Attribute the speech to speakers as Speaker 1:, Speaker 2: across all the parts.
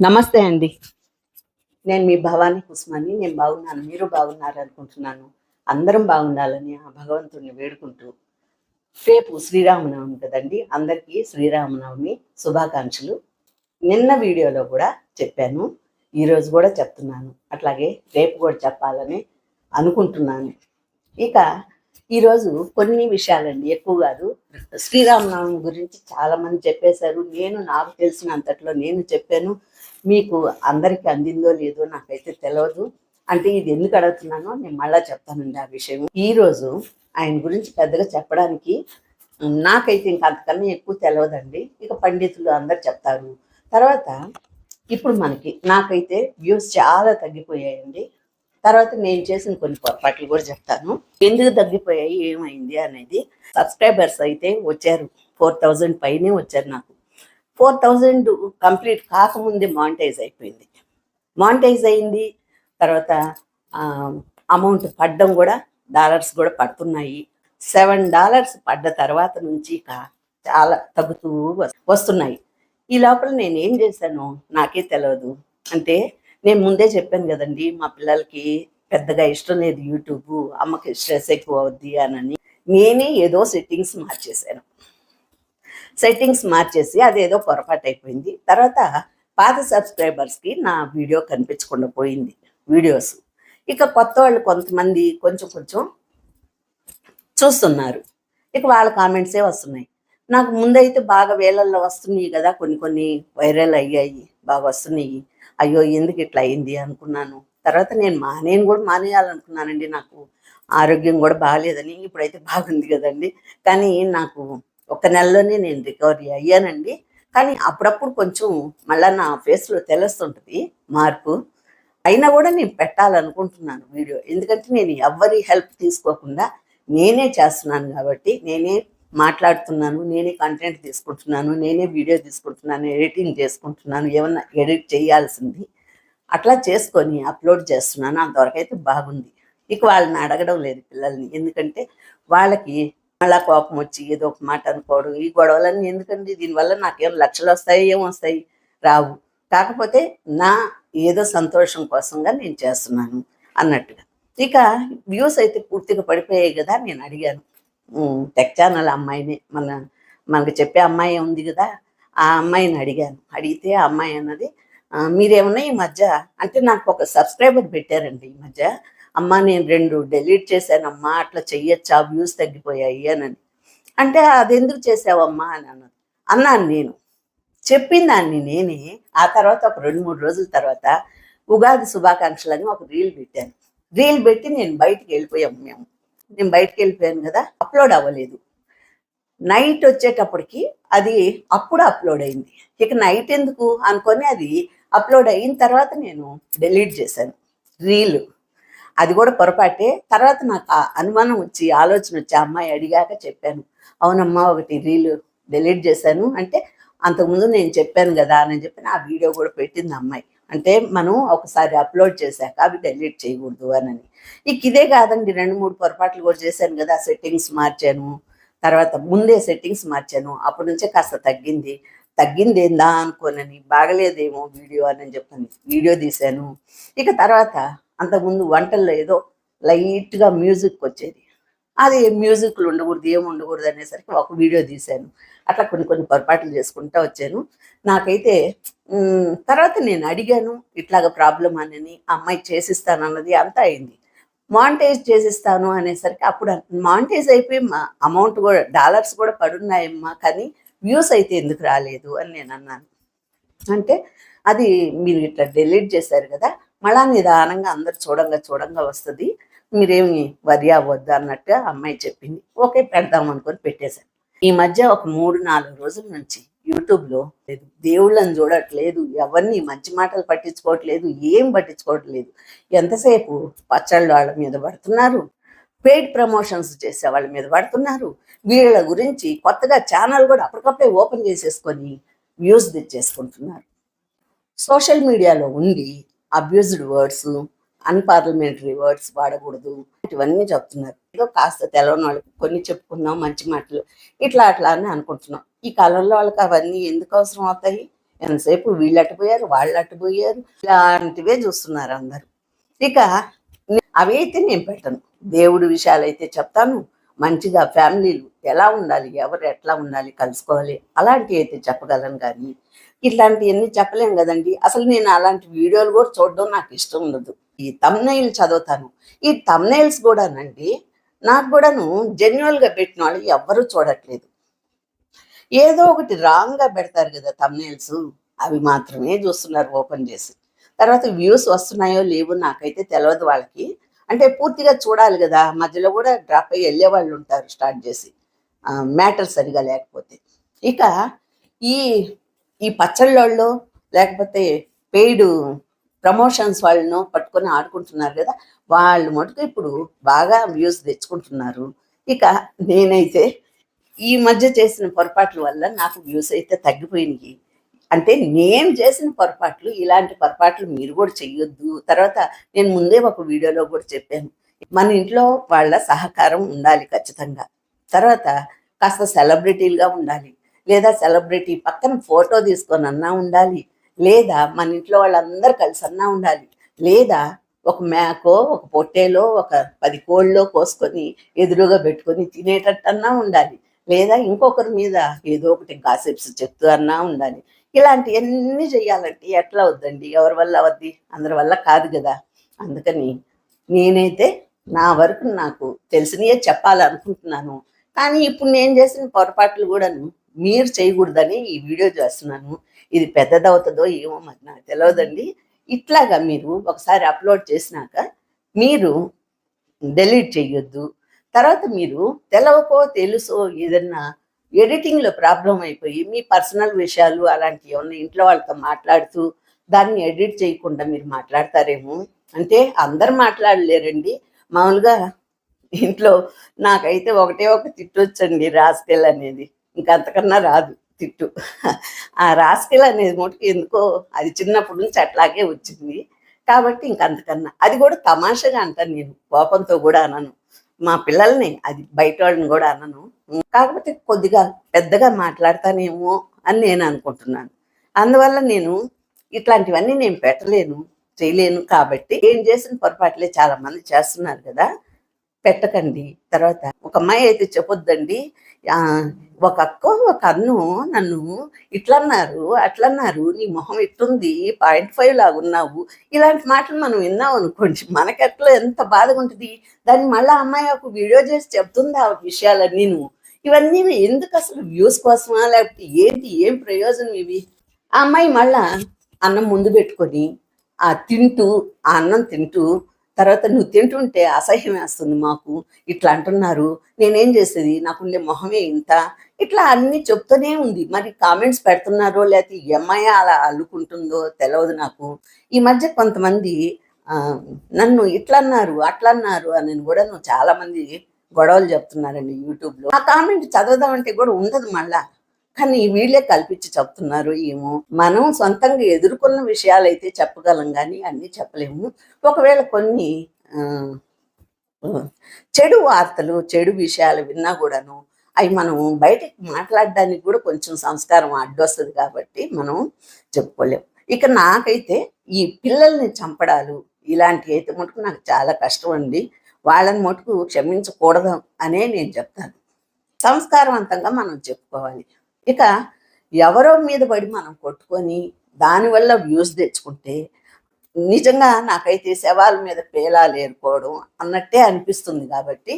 Speaker 1: నమస్తే అండి. నేను మీ భవానీ కుస్మాని నేను బాగున్నాను మీరు బాగున్నారు అనుకుంటున్నాను. అందరం బాగుండాలని ఆ భగవంతుడిని వేడుకుంటూ రేపు శ్రీరామనవమి కదండి అందరికీ శ్రీరామనవమి శుభాకాంక్షలు. నిన్న వీడియోలో కూడా చెప్పాను ఈరోజు కూడా చెప్తున్నాను. అట్లాగే రేపు కూడా చెప్పాలని అనుకుంటున్నాను. ఇక ఈరోజు కొన్ని విషయాలండి ఎక్కువ కాదు. శ్రీరామనవమి గురించి చాలా మంది చెప్పేశారు నేను నాకు తెలిసినంతట్లో నేను చెప్పాను మీకు అందరికీ అందిందో లేదో నాకైతే తెలియదు అంటే ఇది ఎందుకు అడుగుతున్నానో నేను మళ్ళా చెప్తానండి ఆ విషయం. ఈరోజు ఆయన గురించి పెద్దగా చెప్పడానికి నాకైతే ఇంకా అంతకన్నా ఎక్కువ తెలియదండి ఇక పండితులు అందరు చెప్తారు. తర్వాత ఇప్పుడు మనకి నాకైతే వ్యూస్ చాలా తగ్గిపోయాయండి. తర్వాత నేను చేసిన కొన్ని పొరపాట్లు కూడా చెప్తాను. ఎందుకు తగ్గిపోయాయి? ఏమైంది? అనేది సబ్స్క్రైబర్స్ అయితే వచ్చారు. ఫోర్ థౌజండ్ పైనే వచ్చారు నాకు. ఫోర్ థౌజండ్ కంప్లీట్ కాకముందే మానిటైజ్ అయిపోయింది. మానిటైజ్ అయింది. తర్వాత అమౌంట్ పడ్డం కూడా డాలర్స్ కూడా పడుతున్నాయి. సెవెన్ డాలర్స్ పడ్డ తర్వాత నుంచి చాలా తగ్గుతూ వస్తున్నాయి. ఈ లోపల నేను ఏం చేశాను? నాకే తెలియదు అంటే నేను ముందే చెప్పాను కదండి మా పిల్లలకి పెద్దగా ఇష్టం లేదు యూట్యూబ్ అమ్మకి స్ట్రెస్ ఎక్కువ అవుద్ది అని. నేనే ఏదో సెట్టింగ్స్ మార్చేశాను. సెట్టింగ్స్ మార్చేసి అదేదో పొరపాటు అయిపోయింది. తర్వాత పాత సబ్స్క్రైబర్స్కి నా వీడియో కనిపించకుండా పోయింది వీడియోస్. ఇక కొత్త వాళ్ళు కొంతమంది కొంచెం కొంచెం చూస్తున్నారు. ఇక వాళ్ళ కామెంట్సే వస్తున్నాయి. నాకు ముందైతే బాగా వేలల్లో వస్తున్నాయి కదా కొన్ని కొన్ని వైరల్ అయ్యాయి బాగా వస్తున్నాయి. అయ్యో ఎందుకు ఇట్లా అయింది అనుకున్నాను. తర్వాత నేను మానేను కూడా మానేయాలనుకున్నానండి. నాకు ఆరోగ్యం కూడా బాగాలేదని. ఇప్పుడైతే బాగుంది కదండి. కానీ నాకు ఒక నెలలోనే నేను రికవరీ అయ్యానండి. కానీ అప్పుడప్పుడు కొంచెం మళ్ళీ నా ఫేస్లో తెలుస్తుంటుంది మార్పు. అయినా కూడా నేను పెట్టాలనుకుంటున్నాను వీడియో. ఎందుకంటే నేను ఎవరి హెల్ప్ తీసుకోకుండా నేనే చేస్తున్నాను కాబట్టి నేనే మాట్లాడుతున్నాను నేనే కంటెంట్ తీసుకుంటున్నాను నేనే వీడియో తీసుకుంటున్నాను ఎడిటింగ్ చేసుకుంటున్నాను ఏమన్నా ఎడిట్ చేయాల్సింది. అట్లా చేసుకొని అప్లోడ్ చేస్తున్నాను. అంతవరకు అయితే బాగుంది. ఇక వాళ్ళని అడగడం లేదు పిల్లల్ని. ఎందుకంటే వాళ్ళకి మళ్ళా కోపం వచ్చి ఏదో ఒక మాట అనుకోవడం ఈ గొడవలన్నీ ఎందుకండి? దీనివల్ల నాకేం లక్షలు వస్తాయి ఏం వస్తాయి రావు. కాకపోతే నా ఏదో సంతోషం కోసంగా నేను చేస్తున్నాను అన్నట్టుగా. ఇక వ్యూస్ అయితే పూర్తిగా పడిపోయాయి కదా నేను అడిగాను. టెక్ ఛానల్ అమ్మాయిని మన మనకు చెప్పే అమ్మాయి ఉంది కదా ఆ అమ్మాయిని అడిగాను. అడిగితే ఆ అమ్మాయి అన్నది మీరేమన్నా ఈ మధ్య అంటే నాకు ఒక సబ్స్క్రైబర్ పెట్టారండి ఈ మధ్య. అమ్మ నేను రెండు డెలీట్ చేశానమ్మా అట్లా చెయ్యొచ్చా వ్యూస్ తగ్గిపోయాయి అని అంటే అది ఎందుకు చేసావమ్మా అని అన్నది. అన్నాను నేను. చెప్పిన దాన్ని నేనే ఆ తర్వాత ఒక రెండు మూడు రోజుల తర్వాత ఉగాది శుభాకాంక్షలని ఒక రీల్ పెట్టాను. రీల్ పెట్టి నేను బయటికి వెళ్ళిపోయాము మేము. నేను బయటికి వెళ్ళిపోయాను కదా అప్లోడ్ అవ్వలేదు. నైట్ వచ్చేటప్పటికి అది అప్పుడు అప్లోడ్ అయింది. ఇక నైట్ ఎందుకు అనుకొని అది అప్లోడ్ అయిన తర్వాత నేను డెలీట్ చేశాను. రీల్. అది కూడా పొరపాటే. తర్వాత నాకు ఆ అనుమానం వచ్చి ఆలోచన వచ్చి ఆ అమ్మాయి అడిగాక చెప్పాను. అవునమ్మా ఒకటి రీల్ డిలీట్ చేశాను. అంటే అంతకుముందు నేను చెప్పాను కదా అని చెప్పి ఆ వీడియో కూడా పెట్టింది అమ్మాయి. అంటే మనం ఒకసారి అప్లోడ్ చేశాక అవి డిలీట్ చేయకూడదు అని ఇక ఇదే కాదండి రెండు మూడు పొరపాట్లు కూడా చేశాను కదా సెట్టింగ్స్ మార్చాను. తర్వాత ముందే సెట్టింగ్స్ మార్చాను. అప్పటి నుంచే కాస్త తగ్గింది. తగ్గింది ఏందా అనుకోనని బాగలేదేమో వీడియో అని చెప్పని వీడియో తీశాను. ఇక తర్వాత అంతకుముందు వంటల్లో ఏదో లైట్గా మ్యూజిక్ వచ్చేది. అది మ్యూజిక్లు ఉండకూడదు ఏమి ఉండకూడదు అనేసరికి ఒక వీడియో తీశాను. అట్లా కొన్ని కొన్ని పొరపాట్లు చేసుకుంటూ వచ్చాను. నాకైతే తర్వాత నేను అడిగాను ఇట్లాగ ప్రాబ్లం అని అమ్మాయి చేసిస్తానన్నది అంతా అయింది. మానిటైజ్ చేసిస్తాను అనేసరికి అప్పుడు మానిటైజ్ అయిపోయి మా అమౌంట్ కూడా డాలర్స్ కూడా పడున్నాయమ్మా కానీ వ్యూస్ అయితే ఎందుకు రాలేదు అని నేను అన్నాను. అంటే అది మీరు ఇట్లా డిలీట్ చేశారు కదా మళ్ళా నిదానంగా అందరు చూడంగా చూడంగా వస్తుంది. మీరేమి వరి అవ్వద్దు అన్నట్టుగా అమ్మాయి చెప్పింది. ఓకే పెడదాం అనుకొని పెట్టేశాను. ఈ మధ్య ఒక మూడు నాలుగు రోజుల నుంచి యూట్యూబ్లో లేదు. దేవుళ్ళని చూడట్లేదు. ఎవరిని మంచి మాటలు పట్టించుకోవట్లేదు. ఏం పట్టించుకోవట్లేదు. ఎంతసేపు పచ్చళ్ళు వాళ్ళ మీద పడుతున్నారు? పెయిడ్ ప్రమోషన్స్ చేసే వాళ్ళ మీద పడుతున్నారు? వీళ్ళ గురించి కొత్తగా ఛానల్ కూడా అప్పటికప్పుడే ఓపెన్ చేసేసుకొని వ్యూస్ తెచ్చేసుకుంటున్నారు. సోషల్ మీడియాలో ఉండి అబ్యూజ్డ్ వర్డ్స్ అన్పార్లమెంటరీ వర్డ్స్ వాడకూడదు. ఇవన్నీ చెప్తున్నారు. ఏదో కాస్త తెలవని వాళ్ళకి కొన్ని చెప్పుకుందాం మంచి మాటలు. ఇట్లా అట్లా అని అనుకుంటున్నాం. ఈ కాలంలో వాళ్ళకి అవన్నీ ఎందుకు అవసరం అవుతాయి? ఎంతసేపు వీళ్ళు అట్టుపోయారు వాళ్ళు అట్టుపోయారు ఇలాంటివే చూస్తున్నారు అందరూ. ఇక అవి అయితే నేను పెట్టను. దేవుడి విషయాలు అయితే చెప్తాను. మంచిగా ఫ్యామిలీలు ఎలా ఉండాలి ఎవరు ఎట్లా ఉండాలి కలుసుకోవాలి అలాంటివి అయితే చెప్పగలను కానీ ఇట్లాంటివన్నీ చెప్పలేం కదండి. అసలు నేను అలాంటి వీడియోలు కూడా చూడడం నాకు ఇష్టం ఉండదు. ఈ తమ్నైల్ చదువుతాను. ఈ తమ్నైల్స్ కూడానండి నాకు కూడాను జెన్యువల్గా పెట్టిన వాళ్ళు ఎవ్వరూ చూడట్లేదు. ఏదో ఒకటి రాంగ్గా పెడతారు కదా తమ్నైల్స్ అవి మాత్రమే చూస్తున్నారు ఓపెన్ చేసి. తర్వాత వ్యూస్ వస్తున్నాయో లేవో నాకైతే తెలియదు వాళ్ళకి. అంటే పూర్తిగా చూడాలి కదా. మధ్యలో కూడా డ్రాప్ అయ్యి వెళ్ళే వాళ్ళు ఉంటారు స్టార్ట్ చేసి. మ్యాటర్ సరిగా లేకపోతే. ఇక ఈ ఈ పచ్చళ్ళోళ్ళు లేకపోతే పెయిడ్ ప్రమోషన్స్ వాళ్ళను పట్టుకొని ఆడుకుంటున్నారు కదా వాళ్ళు మటుకు ఇప్పుడు బాగా వ్యూస్ తెచ్చుకుంటున్నారు. ఇక నేనైతే ఈ మధ్య చేసిన పొరపాట్ల వల్ల నాకు వ్యూస్ అయితే తగ్గిపోయినాయి. అంటే నేను చేసిన పొరపాట్లు ఇలాంటి పొరపాట్లు మీరు కూడా చెయ్యొద్దు. తర్వాత నేను ముందే ఒక వీడియోలో కూడా చెప్పాను. మన ఇంట్లో వాళ్ళ సహకారం ఉండాలి ఖచ్చితంగా. తర్వాత కాస్త సెలబ్రిటీలుగా ఉండాలి. లేదా సెలబ్రిటీ పక్కన ఫోటో తీసుకొని అన్నా ఉండాలి లేదా మన ఇంట్లో వాళ్ళందరూ కలిసి అన్నా ఉండాలి లేదా ఒక మేకో ఒక పొట్టేలో ఒక పది కోళ్ళలో కోసుకొని ఎదురుగా పెట్టుకొని తినేటట్టన్నా ఉండాలి లేదా ఇంకొకరి మీద ఏదో ఒకటి గాసిప్స్ చెప్తూ అన్నా ఉండాలి. ఇలాంటివన్నీ చేయాలంటే ఎట్లా వద్దండి? ఎవరి వల్ల అవద్ది? అందరి వల్ల కాదు కదా. అందుకని నేనైతే నా వరకు నాకు తెలిసినయే చెప్పాలనుకుంటున్నాను. కానీ ఇప్పుడు నేను చేసిన పొరపాట్లు కూడాను మీరు చేయకూడదని ఈ వీడియో చేస్తున్నాను. ఇది పెద్దదవుతుందో ఏమో మరి నాకు తెలియదండి ఇట్లాగా మీరు ఒకసారి అప్లోడ్ చేసినాక మీరు డెలీట్ చేయొద్దు. తర్వాత మీరు తెలవకో తెలుసో ఏదన్నా ఎడిటింగ్లో ప్రాబ్లం అయిపోయి మీ పర్సనల్ విషయాలు అలాంటివి ఏమన్నా ఇంట్లో వాళ్ళతో మాట్లాడుతూ దాన్ని ఎడిట్ చేయకుండా మీరు మాట్లాడతారేమో. అంటే అందరు మాట్లాడలేరండి. మామూలుగా ఇంట్లో నాకైతే ఒకటే ఒక తిట్టొచ్చండి రాస్కెల్ అనేది. ఇంకా అంతకన్నా రాదు తిట్టు. ఆ రాస్కెల్ అనేది మటుకు ఎందుకో అది చిన్నప్పటి నుంచి అట్లాగే వచ్చింది. కాబట్టి ఇంకంతకన్నా. అది కూడా తమాషగా అంటాను నేను కోపంతో కూడా అనను. మా పిల్లల్ని అది బయట వాళ్ళని కూడా అనను. కాకపోతే కొద్దిగా పెద్దగా మాట్లాడతానేమో అని నేను అనుకుంటున్నాను. అందువల్ల నేను ఇట్లాంటివన్నీ నేను పెట్టలేను చేయలేను కాబట్టి ఏం చేసిన పొరపాట్లే చాలా మంది చేస్తున్నారు కదా. పెట్టకండి. తర్వాత ఒక అమ్మాయి అయితే చెప్పొద్దండి. ఒక అక్క ఒక అన్ను నన్ను ఇట్లన్నారు అట్లన్నారు నీ మొహం ఇట్టుంది పాయింట్ ఫైవ్ లాగా ఉన్నావు. ఇలాంటి మాటలు మనం విన్నాం అనుకోండి మనకెట్లా ఎంత బాధగా ఉంటుంది. దాన్ని మళ్ళీ అమ్మాయి ఒక వీడియో చేసి చెప్తుంది ఆ విషయాలన్నీ నువ్వు? ఇవన్నీ ఎందుకు అసలు వ్యూస్ కోసమా లేకపోతే ఏంటి ఏం ప్రయోజనం ఇవి? ఆ అమ్మాయి మళ్ళా అన్నం ముందు పెట్టుకొని ఆ తింటూ ఆ అన్నం తింటూ తర్వాత నువ్వు తింటుంటే అసహ్యం వేస్తుంది మాకు. ఇట్లా అంటున్నారు. నేనేం చేసేది? నాకుండే మొహమే ఇంత. ఇట్లా అన్ని చెప్తూనే ఉంది. మరి కామెంట్స్ పెడుతున్నారో లేకపోతే ఈ అలా అల్లుకుంటుందో తెలియదు నాకు. ఈ మధ్య కొంతమంది ఆ, నన్ను ఇట్లా అన్నారు అట్లా అన్నారు అని కూడా నువ్వు చాలా మంది గొడవలు చెప్తున్నారండి యూట్యూబ్లో. ఆ కామెంట్ చదవదామంటే కూడా ఉండదు మళ్ళా. కానీ వీళ్ళే కల్పించి చెప్తున్నారు ఏమో. మనం సొంతంగా ఎదుర్కొన్న విషయాలు అయితే చెప్పగలం కానీ అన్నీ చెప్పలేము. ఒకవేళ కొన్ని చెడు వార్తలు చెడు విషయాలు విన్నా కూడాను అవి మనం బయటకు మాట్లాడడానికి కూడా కొంచెం సంస్కారం అడ్డొస్తుంది కాబట్టి మనం చెప్పుకోలేం. ఇక నాకైతే ఈ పిల్లల్ని చంపడాలు ఇలాంటివి అయితే మటుకు నాకు చాలా కష్టం అండి. వాళ్ళని మటుకు క్షమించకూడదు అనే నేను చెప్తాను. సంస్కారవంతంగా మనం చెప్పుకోవాలి. ఇక ఎవరో మీద పడి మనం కొట్టుకొని దానివల్ల వ్యూస్ తెచ్చుకుంటే నిజంగా నాకైతే శవాల మీద పేలాలు ఏరుకోవడం అన్నట్టే అనిపిస్తుంది కాబట్టి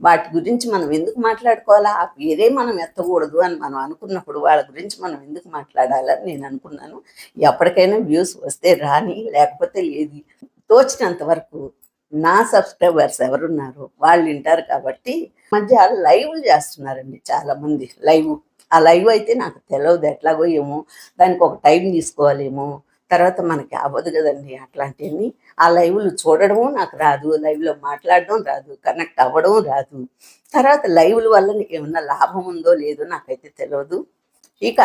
Speaker 1: వాటి గురించి మనం ఎందుకు మాట్లాడుకోవాలా? ఆ పేరే మనం ఎత్తకూడదు అని మనం అనుకున్నప్పుడు వాళ్ళ గురించి మనం ఎందుకు మాట్లాడాలని నేను అనుకున్నాను. ఎప్పటికైనా వ్యూస్ వస్తే రాని లేకపోతే లేదు. తోచినంత వరకు నా సబ్స్క్రైబర్స్ ఎవరున్నారు వాళ్ళు వింటారు కాబట్టి మధ్య లైవ్లు చేస్తున్నారండి చాలామంది. లైవ్ ఆ లైవ్ అయితే నాకు తెలియదు ఎట్లాగో ఏమో. దానికి ఒక టైం తీసుకోవాలేమో. తర్వాత మనకి అవ్వదు కదండి అట్లాంటివన్నీ. ఆ లైవ్లు చూడడము నాకు రాదు లైవ్లో మాట్లాడడం రాదు కనెక్ట్ అవ్వడం రాదు. తర్వాత లైవ్ల వల్ల నీకు ఏమన్నా లాభం ఉందో లేదో నాకైతే తెలియదు ఇక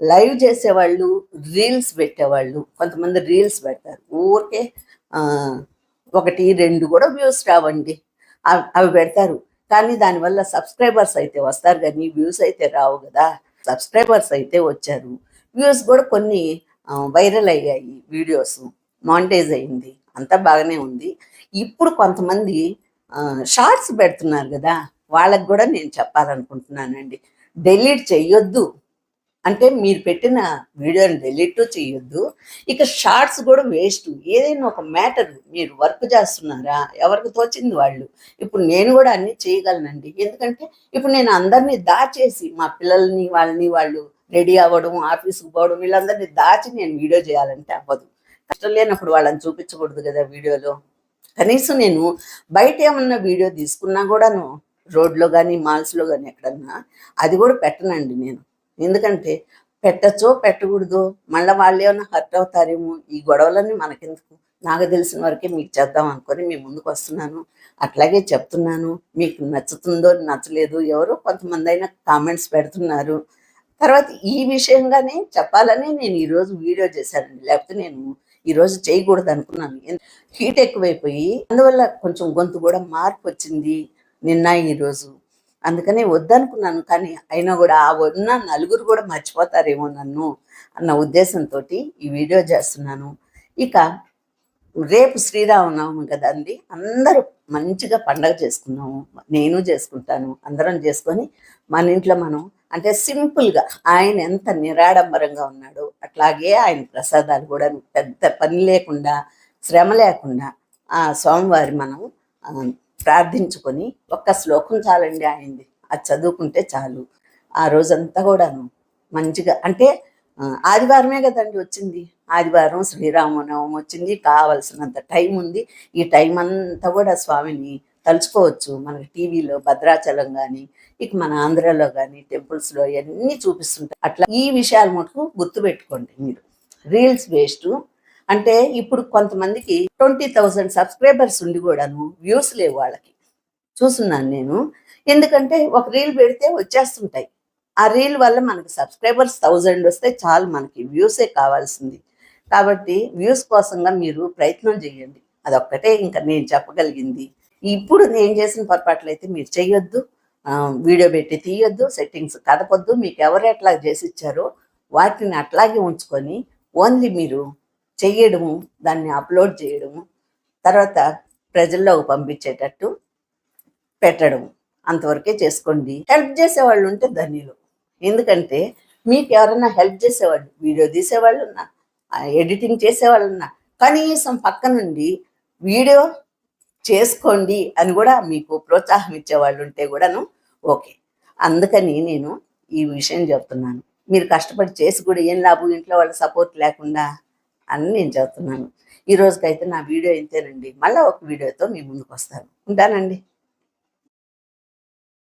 Speaker 1: లైవ్ చేసేవాళ్ళు రీల్స్ పెట్టేవాళ్ళు కొంతమంది రీల్స్ పెడతారు. ఊరికే ఒకటి రెండు కూడా వ్యూస్ రావండి. అవి అవి పెడతారు. కానీ దానివల్ల సబ్స్క్రైబర్స్ అయితే వస్తారు కానీ వ్యూస్ అయితే రావు కదా. సబ్స్క్రైబర్స్ అయితే వచ్చారు. వ్యూస్ కూడా కొన్ని వైరల్ అయ్యాయి వీడియోస్. మానిటైజ్ అయింది. అంతా బాగానే ఉంది. ఇప్పుడు కొంతమంది షార్ట్స్ పెడుతున్నారు కదా. వాళ్ళకి కూడా నేను చెప్పాలనుకుంటున్నానండి. డెలీట్ చెయ్యొద్దు. అంటే మీరు పెట్టిన వీడియోని డెలీట్ చేయొద్దు. ఇక షార్ట్స్ కూడా వేస్ట్. ఏదైనా ఒక మ్యాటర్ మీరు వర్క్ చేస్తున్నారా? ఎవరికి తోచింది వాళ్ళు? ఇప్పుడు నేను కూడా అన్ని చేయగలనండి. ఎందుకంటే ఇప్పుడు నేను అందరినీ దాచేసి మా పిల్లల్ని వాళ్ళని వాళ్ళు రెడీ అవ్వడం ఆఫీస్కి పోవడం వీళ్ళందరినీ దాచి నేను వీడియో చేయాలంటే అవ్వదు. కష్టం లేనప్పుడు వాళ్ళని చూపించకూడదు కదా వీడియోలో. కనీసం నేను బయట ఏమన్నా వీడియో తీసుకున్నా కూడాను రోడ్లో కానీ మాల్స్లో కానీ ఎక్కడన్నా అది కూడా పెట్టనండి నేను. ఎందుకంటే పెట్టచ్చో పెట్టకూడదు మళ్ళీ వాళ్ళు ఏమైనా హర్ట్ అవుతారేమో ఈ గొడవలన్నీ మనకెందుకు? నాకు తెలిసిన వరకే మీకు చేద్దాం అనుకొని మీ ముందుకు వస్తున్నాను. అట్లాగే చెప్తున్నాను. మీకు నచ్చుతుందో నచ్చలేదు ఎవరో కొంతమంది అయినా కామెంట్స్ పెడుతున్నారు. తర్వాత ఈ విషయంగానే చెప్పాలని నేను ఈరోజు వీడియో చేశానండి. లేకపోతే నేను ఈరోజు చేయకూడదు అనుకున్నాను. హీట్ ఎక్కువైపోయి అందువల్ల కొంచెం గొంతు కూడా మార్పు వచ్చింది నిన్న ఈరోజు అందుకనే వద్దనుకున్నాను కానీ అయినా కూడా ఆ ఉన్న నలుగురు కూడా మర్చిపోతారేమో నన్ను అన్న ఉద్దేశంతో ఈ వీడియో చేస్తున్నాను. ఇక రేపు శ్రీరామనవమి కదండి అందరూ మంచిగా పండగ చేసుకున్నాము నేను చేసుకుంటాను అందరం చేసుకొని మన ఇంట్లో మనం అంటే సింపుల్గా ఆయన ఎంత నిరాడంబరంగా ఉన్నాడో అట్లాగే ఆయన ప్రసాదాలు కూడా పెద్ద పని లేకుండా శ్రమ లేకుండా ఆ స్వామివారి మనం ప్రార్థించుకొని ఒక్క శ్లోకం చాలండి ఆయనది. అది చదువుకుంటే చాలు. ఆ రోజంతా కూడాను మంచిగా అంటే ఆదివారమే కదండి వచ్చింది. ఆదివారం శ్రీరామనవం వచ్చింది కావలసినంత టైం ఉంది. ఈ టైం అంతా కూడా స్వామిని తలుచుకోవచ్చు. మనకి టీవీలో భద్రాచలం కానీ ఇక మన ఆంధ్రాలో కానీ టెంపుల్స్లో ఇవన్నీ చూపిస్తుంటాయి అట్లా ఈ విషయాలు మటుకు గుర్తుపెట్టుకోండి మీరు. రీల్స్ వేస్ట్ అంటే ఇప్పుడు కొంతమందికి ట్వంటీ థౌజండ్ సబ్స్క్రైబర్స్ ఉండి కూడాను వ్యూస్ లేవు వాళ్ళకి. చూస్తున్నాను నేను. ఎందుకంటే ఒక రీల్ పెడితే వచ్చేస్తుంటాయి. ఆ రీల్ వల్ల మనకి సబ్స్క్రైబర్స్ థౌజండ్ వస్తే చాలు మనకి వ్యూసే కావాల్సింది. కాబట్టి వ్యూస్ కోసంగా మీరు ప్రయత్నం చేయండి. అదొక్కటే ఇంకా నేను చెప్పగలిగింది. ఇప్పుడు నేను చేసిన పొరపాట్లు అయితే మీరు చేయొద్దు. వీడియో పెట్టి తీయొద్దు. సెట్టింగ్స్ కదపొద్దు మీకు ఎవరు ఎట్లా చేసి ఇచ్చారో వాటిని అట్లాగే ఉంచుకొని ఓన్లీ మీరు చెయ్యడము దాన్ని అప్లోడ్ చేయడము తర్వాత ప్రజల్లోకి పంపించేటట్టు పెట్టడం అంతవరకే చేసుకోండి. హెల్ప్ చేసేవాళ్ళు ఉంటే ధన్యులు. ఎందుకంటే మీకు ఎవరైనా హెల్ప్ చేసేవాళ్ళు వీడియో తీసేవాళ్ళు ఉన్నా ఎడిటింగ్ చేసేవాళ్ళు ఉన్నా కనీసం పక్క నుండి వీడియో చేసుకోండి అని కూడా మీకు ప్రోత్సాహం ఇచ్చేవాళ్ళు ఉంటే కూడాను ఓకే. అందుకని నేను ఈ విషయం చెప్తున్నాను. మీరు కష్టపడి చేసి కూడా ఏం లాభం? ఇంట్లో వాళ్ళ సపోర్ట్ లేకుండా అని నేను చెప్తున్నాను ఈ రోజుకైతే నా వీడియో ఇంతేనండి. మళ్ళీ ఒక వీడియోతో మీ ముందుకు వస్తాను. ఉంటానండి.